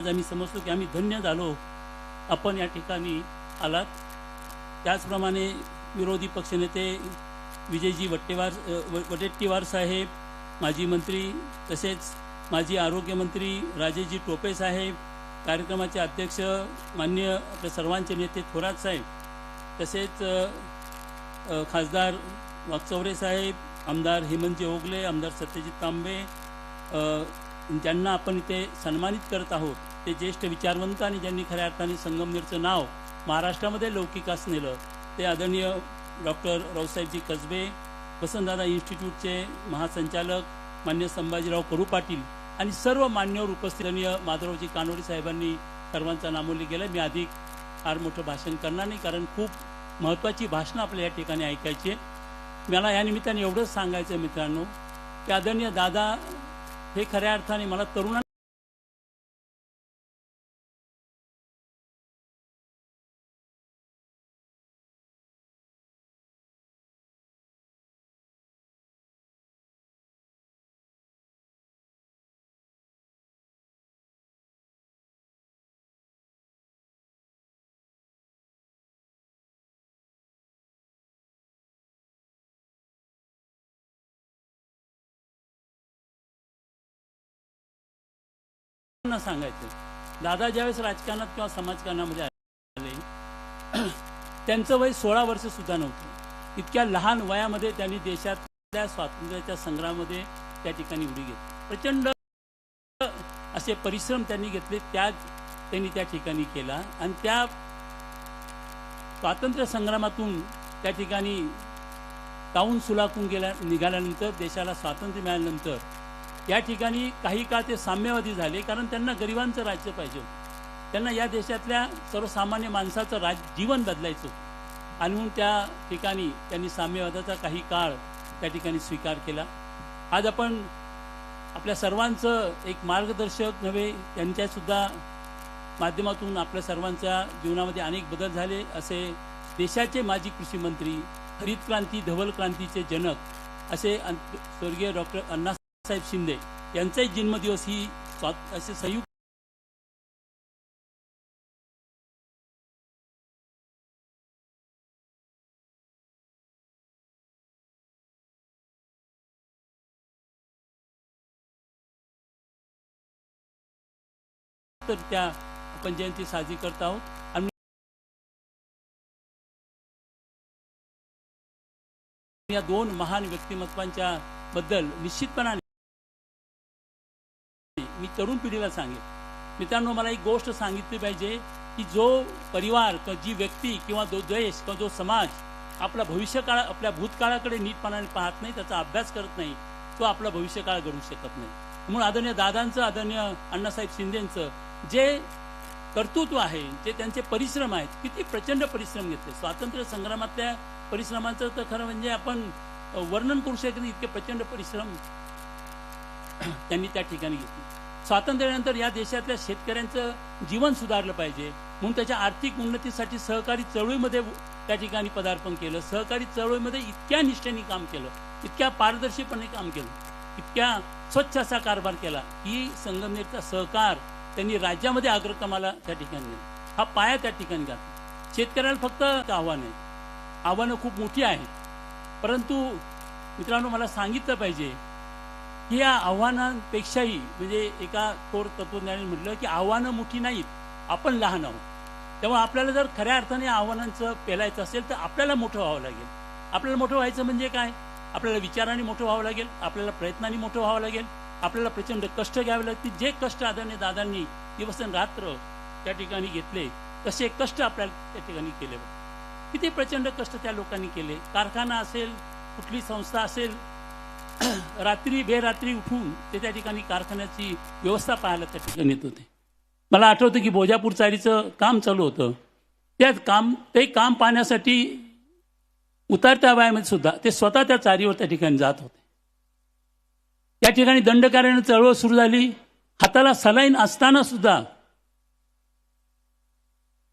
आज आम्ही समजतो की आम्ही धन्य झालो. आपण या ठिकाणी आलात. त्याचप्रमाणे विरोधी पक्षनेते विजयजी वट्टेवार वडेट्टीवार साहेब माजी मंत्री तसेच माजी आरोग्यमंत्री राजेशजी टोपे साहेब कार्यक्रमाचे अध्यक्ष मान्य आपल्या सर्वांचे नेते थोरात साहेब तसेच खासदार वाकचौरे साहेब आमदार हेमंतजी ओगले आमदार सत्यजित तांबे ज्यांना आपण इथे सन्मानित करत आहोत ते ज्येष्ठ विचारवंत आणि ज्यांनी खऱ्या अर्थाने संगमनेरचं नाव महाराष्ट्रामध्ये लौकिकास नेलं ते आदरणीय डॉक्टर रावसाहेबजी कसबे वसंतदादा इन्स्टिट्यूटचे महासंचालक मान्य संभाजीराव करू पाटील आणि सर्व मान्यवर उपस्थित आदरणीय माधवरावजी कानोडी साहेबांनी सर्वांचा नामोल्ली केला मी अधिक फार मोठं भाषण करणार नाही कारण खूप महत्त्वाची भाषणं आपल्या या ठिकाणी ऐकायची मला या निमित्ताने एवढंच सांगायचं मित्रांनो की आदरणीय दादा हे खऱ्या अर्थाने मला तरुणांना सांगायचं. दादा ज्यावेळेस राजकारणात किंवा समाजकारणामध्ये आले त्यांचं वय सोळा वर्ष सुद्धा नव्हतं. इतक्या लहान वयामध्ये त्यांनी देशातल्या स्वातंत्र्याच्या संग्रामामध्ये त्या ठिकाणी उडी घेतली. प्रचंड असे परिश्रम त्यांनी घेतले त्याग त्यांनी त्या ठिकाणी केला आणि त्या स्वातंत्र्य संग्रामातून त्या ठिकाणी ताऊन सुलाकून गेल्या निघाल्यानंतर देशाला स्वातंत्र्य मिळाल्यानंतर या ठिकाणी काही काळ ते साम्यवादी झाले कारण त्यांना गरिबांचं राज्य पाहिजे त्यांना या देशातल्या सर्वसामान्य माणसाचं राज जीवन बदलायचं आणि म्हणून त्या ठिकाणी त्यांनी साम्यवादाचा काही काळ त्या ठिकाणी स्वीकार केला. आज आपण आपल्या सर्वांचं एक मार्गदर्शक नव्हे त्यांच्या सुद्धा माध्यमातून आपल्या सर्वांच्या जीवनामध्ये अनेक बदल झाले असे देशाचे माजी कृषी मंत्री हरित क्रांती धवल क्रांतीचे जनक असे स्वर्गीय डॉक्टर अण्णासाहेब शिंदे यांचाही जन्मदिवस ही असे संयुक्त तर त्या आपण जयंती साजरी करत आहोत. आणि या दोन महान व्यक्तिमत्वांच्या बद्दल निश्चितपणाने मी तरुण पिढीला सांगेन. मित्रांनो मला एक गोष्ट सांगितली पाहिजे की जो परिवार किंवा जी व्यक्ती किंवा जो देश किंवा जो समाज आपला भविष्यकाळ आपल्या भूतकाळाकडे नीटपणाने पाहत नाही त्याचा अभ्यास करत नाही तो आपला भविष्यकाळ घडू शकत नाही. म्हणून आदरणीय दादांचं आदरणीय अण्णासाहेब शिंदेचं जे कर्तृत्व आहे जे त्यांचे परिश्रम आहेत किती प्रचंड परिश्रम घेतले. स्वातंत्र्य संग्रामातल्या परिश्रमांचं तर खरं म्हणजे आपण वर्णन करू शकत नाही इतके प्रचंड परिश्रम त्यांनी त्या ठिकाणी घेतले. स्वातंत्र्यानंतर या देशातल्या शेतकऱ्यांचं जीवन सुधारलं पाहिजे. म्हणून त्याच्या आर्थिक उन्नतीसाठी सहकारी चळवळीमध्ये त्या ठिकाणी पदार्पण केलं. सहकारी चळवळीमध्ये इतक्या निष्ठेने काम केलं. इतक्या पारदर्शीपणे काम केलं. इतक्या स्वच्छ असा कारभार केला. की संगमनेरचा सहकार त्यांनी राज्यामध्ये अग्रक्रमाला त्या ठिकाणी नेला. हा पाया त्या ठिकाणी घातला. शेतकऱ्याला फक्त एक आव्हान आहे. आव्हानं खूप मोठी आहेत. परंतु मित्रांनो मला सांगितलं पाहिजे या आव्हानांपेक्षाही म्हणजे एका थोर तत्वज्ञानी म्हटलं की आव्हानं मोठी नाहीत आपण लहान आहोत. त्यामुळे आपल्याला जर खऱ्या अर्थाने आव्हानांचं पेलायचं असेल तर आपल्याला मोठं व्हावं लागेल. आपल्याला मोठं व्हायचं म्हणजे काय? आपल्याला विचाराने मोठं व्हावं लागेल आपल्याला प्रयत्नांनी मोठं व्हावं लागेल आपल्याला प्रचंड कष्ट घ्यावे लागतील. जे कष्ट आदरणीय दादांनी दिवस रात्र त्या ठिकाणी घेतले तसे कष्ट आपल्याला त्या ठिकाणी केले. किती प्रचंड कष्ट त्या लोकांनी केले. कारखाना असेल कुठली संस्था असेल रात्री बेरात्री उठून ते त्या ठिकाणी कारखान्याची व्यवस्था पाहायला त्या ठिकाणी येत होते. मला आठवतं की बोजापूर चारीचं काम चालू होतं. त्यात काम ते काम पाहण्यासाठी उतारत्या वयामध्ये सुद्धा ते स्वतः त्या चारीवर त्या ठिकाणी जात होते. त्या ठिकाणी दंडकार्यानं चळवळ सुरू झाली. हाताला सलाईन असताना सुद्धा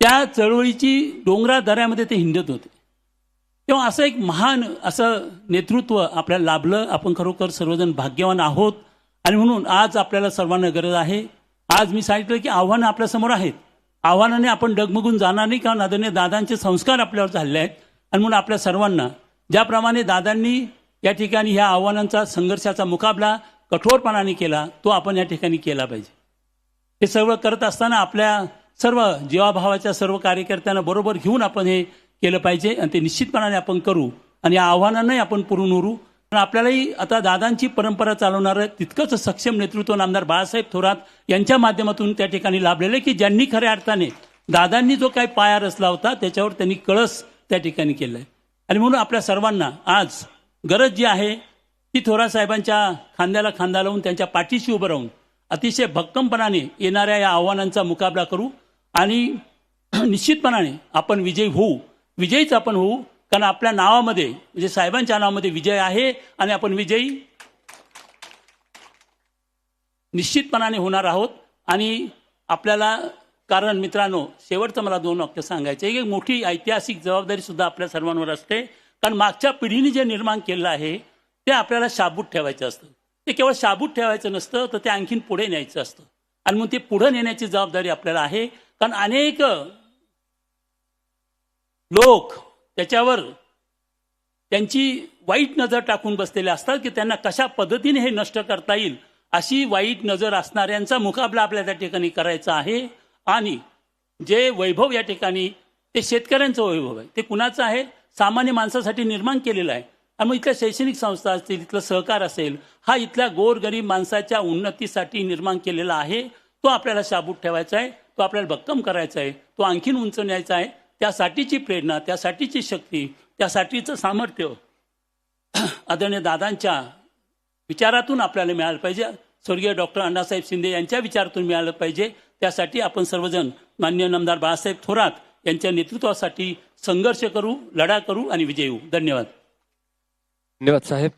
त्या चळवळीची डोंगरा दऱ्यामध्ये ते हिंडत होते. तेव्हा असं एक महान असं नेतृत्व आपल्याला लाभलं. आपण खरोखर सर्वजण भाग्यवान आहोत. आणि म्हणून आज आपल्याला सर्वांना गरज आहे. आज मी सांगितलं की आव्हानं आपल्यासमोर आहेत. आव्हानाने आपण डगमगून जाणार नाही कारण आदरणीय दादांचे संस्कार आपल्यावर झाले आहेत. आणि म्हणून आपल्या सर्वांना ज्याप्रमाणे दादांनी या ठिकाणी ह्या आव्हानांचा संघर्षाचा मुकाबला कठोरपणाने केला तो आपण या ठिकाणी केला पाहिजे. हे सर्व करत असताना आपल्या सर्व जीवाभावाच्या सर्व कार्यकर्त्यांना बरोबर घेऊन आपण हे केलं पाहिजे आणि ते निश्चितपणाने आपण करू आणि या आव्हानांनाही आपण पुरून उरू पण आपल्यालाही आता दादांची परंपरा चालवणारं तितकंच सक्षम नेतृत्व नामदार बाळासाहेब थोरात यांच्या माध्यमातून त्या ठिकाणी लाभलेलं आहे की ज्यांनी खऱ्या अर्थाने दादांनी जो काही पाया रचला होता त्याच्यावर त्यांनी कळस त्या ठिकाणी केलं आहे आणि म्हणून आपल्या सर्वांना आज गरज जी आहे ती थोरात साहेबांच्या खांद्याला खांदा लावून त्यांच्या पाठीशी उभं राहून अतिशय भक्कमपणाने येणाऱ्या या आव्हानांचा मुकाबला करू आणि निश्चितपणाने आपण विजयी होऊ विजयीच आपण होऊ कारण आपल्या नावामध्ये म्हणजे साहेबांच्या नावामध्ये विजय आहे आणि आपण विजयी निश्चितपणाने होणार आहोत. आणि आपल्याला कारण मित्रांनो शेवटचं मला दोन वाक्य सांगायचे एक मोठी ऐतिहासिक जबाबदारी सुद्धा आपल्या सर्वांवर असते. कारण मागच्या पिढीने जे निर्माण केलं आहे ते आपल्याला शाबूत ठेवायचं असतं. ते केवळ शाबूत ठेवायचं नसतं तर ते आणखीन पुढे न्यायचं असतं. आणि मग ते पुढे नेण्याची जबाबदारी आपल्याला आहे. कारण अनेक लोक त्याच्यावर त्यांची वाईट नजर टाकून बसलेले असतात की त्यांना कशा पद्धतीने हे नष्ट करता येईल अशी वाईट नजर असणाऱ्यांचा मुकाबला आपल्या त्या ठिकाणी करायचा आहे. आणि जे वैभव या ठिकाणी ते शेतकऱ्यांचं वैभव आहे. ते कुणाचं आहे? सामान्य माणसासाठी निर्माण केलेलं आहे. आणि मग इथल्या शैक्षणिक संस्था असतील इथलं सहकार असेल हा इथल्या गोरगरीब माणसाच्या उन्नतीसाठी निर्माण केलेला आहे. तो आपल्याला शाबूत ठेवायचा आहे तो आपल्याला भक्कम करायचा आहे तो आणखीन उंच न्यायचा आहे. त्यासाठीची प्रेरणा त्यासाठीची शक्ती त्यासाठीचं सामर्थ्य आदरणीय दादांच्या विचारातून आपल्याला मिळालं पाहिजे. स्वर्गीय डॉक्टर अण्णासाहेब शिंदे यांच्या विचारातून मिळालं पाहिजे. त्यासाठी आपण सर्वजण मान्य नामदार बाळासाहेब थोरात यांच्या नेतृत्वासाठी संघर्ष करू लढा करू आणि विजयी होऊ. धन्यवाद. धन्यवाद साहेब.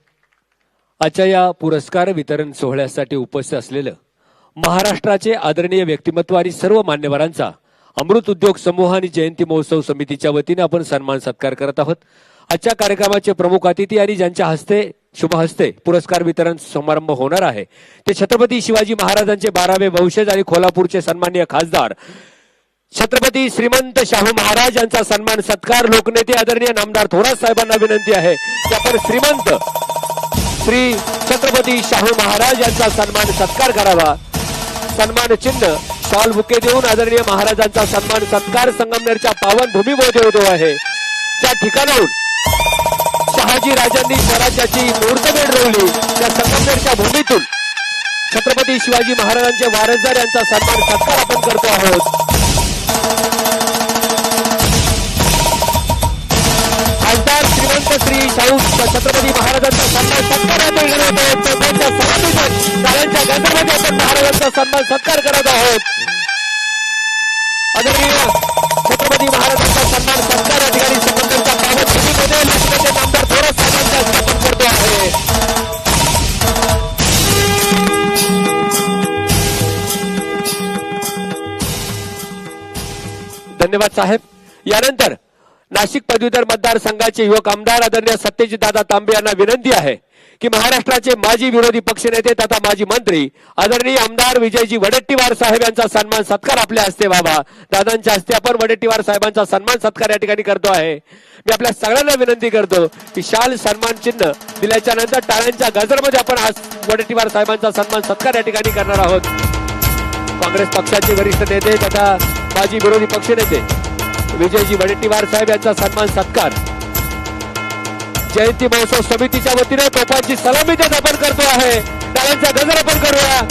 आजच्या या पुरस्कार वितरण सोहळ्यासाठी उपस्थित असलेलं महाराष्ट्राचे आदरणीय व्यक्तिमत्व आणि सर्व मान्यवरांचा अमृत उद्योग समूह आणि जयंती महोत्सव समितीच्या वतीने आपण सन्मान सत्कार करत आहोत. आजच्या कार्यक्रमाचे प्रमुख अतिथी आणि ज्यांच्या हस्ते शुभ हस्ते पुरस्कार वितरण समारंभ होणार आहे ते छत्रपती शिवाजी महाराजांचे बारावे वंशज आणि कोल्हापूरचे सन्माननीय खासदार छत्रपती श्रीमंत शाहू महाराज यांचा सन्मान सत्कार लोकनेते आदरणीय नामदार थोरात साहेबांना विनंती आहे. की आपण श्रीमंत श्री छत्रपती शाहू महाराज यांचा सन्मान सत्कार करावा. सन्मान चिन्ह शाल बुके देऊन आदरणीय महाराजांचा सन्मान सत्कार संगमनेरच्या पावन भूमीमध्ये होतो आहे. त्या ठिकाणाहून शहाजी राजांनी स्वराज्याची मुहूर्तमेढ रोवली. त्या संगमनेरच्या भूमीतून छत्रपती शिवाजी महाराजांचे वारसदार यांचा सन्मान सत्कार आपण करतो आहोत. संत श्री शाहू छत्रपती महाराजांचा सन्मान सत्कार या ठिकाणी होत आहे. चौकाच्या सभापतीगण टाळ्यांच्या गजरामध्ये आपण महाराजांचा सन्मान सत्कार करत आहोत. आदरणीय छत्रपती महाराजांचा सन्मान सत्कार या ठिकाणी संबंधांच्या पावन भूमीमध्ये लोकनेते नामदार थोरात साहेबांच्या स्थापन करतो आहे. धन्यवाद साहेब. यानंतर नाशिक पदवीधर मतदारसंघाचे युवक आमदार आदरणीय सत्यजित दादा तांबे यांना विनंती आहे की महाराष्ट्राचे माजी विरोधी पक्षनेते तथा माजी मंत्री आदरणीय आमदार विजयजी वडेट्टीवार साहेब यांचा सन्मान सत्कार आपल्या हस्ते व्हावा. दादांच्या हस्ते आपण वडेट्टीवार साहेबांचा सन्मान सत्कार या ठिकाणी करतो आहे. मी आपल्या सगळ्यांना विनंती करतो की शाल सन्मान चिन्ह दिल्याच्या नंतर टाळ्यांच्या गजरमध्ये आपण आज वडेट्टीवार साहेबांचा सन्मान सत्कार या ठिकाणी करणार आहोत. काँग्रेस पक्षाचे वरिष्ठ नेते तथा माजी विरोधी पक्षनेते विजयजी वडेट्टीवार साहेब यांचा सन्मान सत्कार. जयंती महोत्सव समितीच्या वतीने तोफांची सलामी देत आपण करतो आहे. टाळ्यांचा गजर आपण करूया.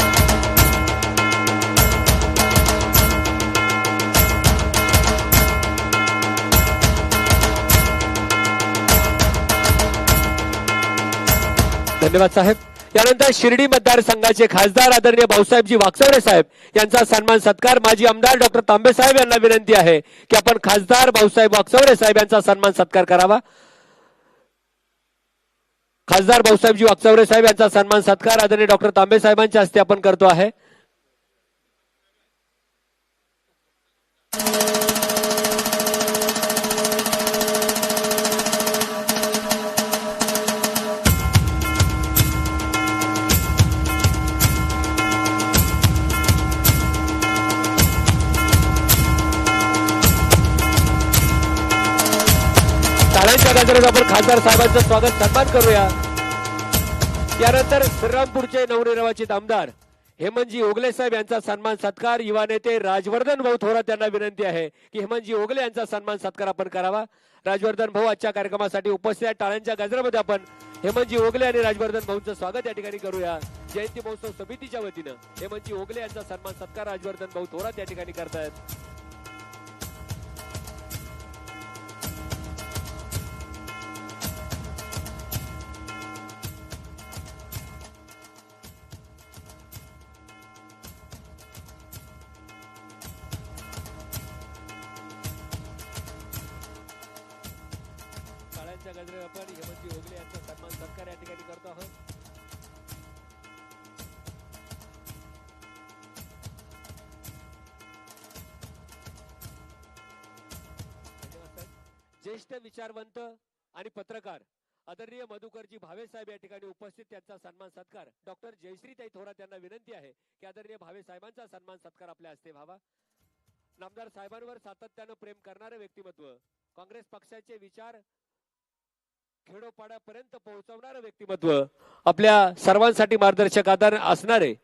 धन्यवाद साहेब. त्यानंतर शिर्डी मतदारसंघाचे खासदार आदरणीय भाऊसाहेबजी वाकचौरे साहेब यांचा सन्मान सत्कार माजी आमदार डॉक्टर तांबे साहेब यांना विनंती आहे की आपण खासदार भाऊसाहेब वाकचौरे साहेब यांचा सन्मान सत्कार करावा. खासदार भाऊसाहेबजी वाकचौरे साहेब यांचा सन्मान सत्कार आदरणीय डॉक्टर तांबे साहेबांच्या हस्ते आपण करतो आहे. टाळ्यांच्या गजरात आपण खासदार साहेबांचं स्वागत सन्मान करूया. त्यानंतर श्रीरामपूरचे नवनिर्वाचित आमदार हेमंतजी ओगले साहेब यांचा सन्मान सत्कार. युवा नेते राजवर्धन भाऊ थोरात यांना विनंती आहे की हेमंतजी ओगले यांचा सन्मान सत्कार आपण करावा. राजवर्धन भाऊ आजच्या कार्यक्रमासाठी उपस्थित आहे टाळ्यांच्या गजरामध्ये आपण हेमंतजी ओगले आणि राजवर्धन भाऊंचं स्वागत या ठिकाणी करूया. जयंती महोत्सव समितीच्या वतीनं हेमंतजी ओगले यांचा सन्मान सत्कार राजवर्धन भाऊ थोरात या ठिकाणी करतायत. आपण हेमंतजी ओगले यांचा सन्मान सत्कार या ठिकाणी करतो आहोत. ज्येष्ठ विचारवंत आणि पत्रकार आदरणीय मधुकरजी भावे साहेब या ठिकाणी उपस्थित त्यांचा सन्मान सत्कार. डॉक्टर जयश्रीताई थोरात यांना विनंती आहे की आदरणीय भावे साहेबांचा सन्मान सत्कार आपल्या हस्ते व्हावा. नामदार साहेबांवर सातत्यानं प्रेम करणारं व्यक्तिमत्व काँग्रेस पक्षाचे विचार खेडोपाड्यापर्यंत पोहोचवणारं व्यक्तिमत्व आपल्या सर्वांसाठी मार्गदर्शक आधार असणारे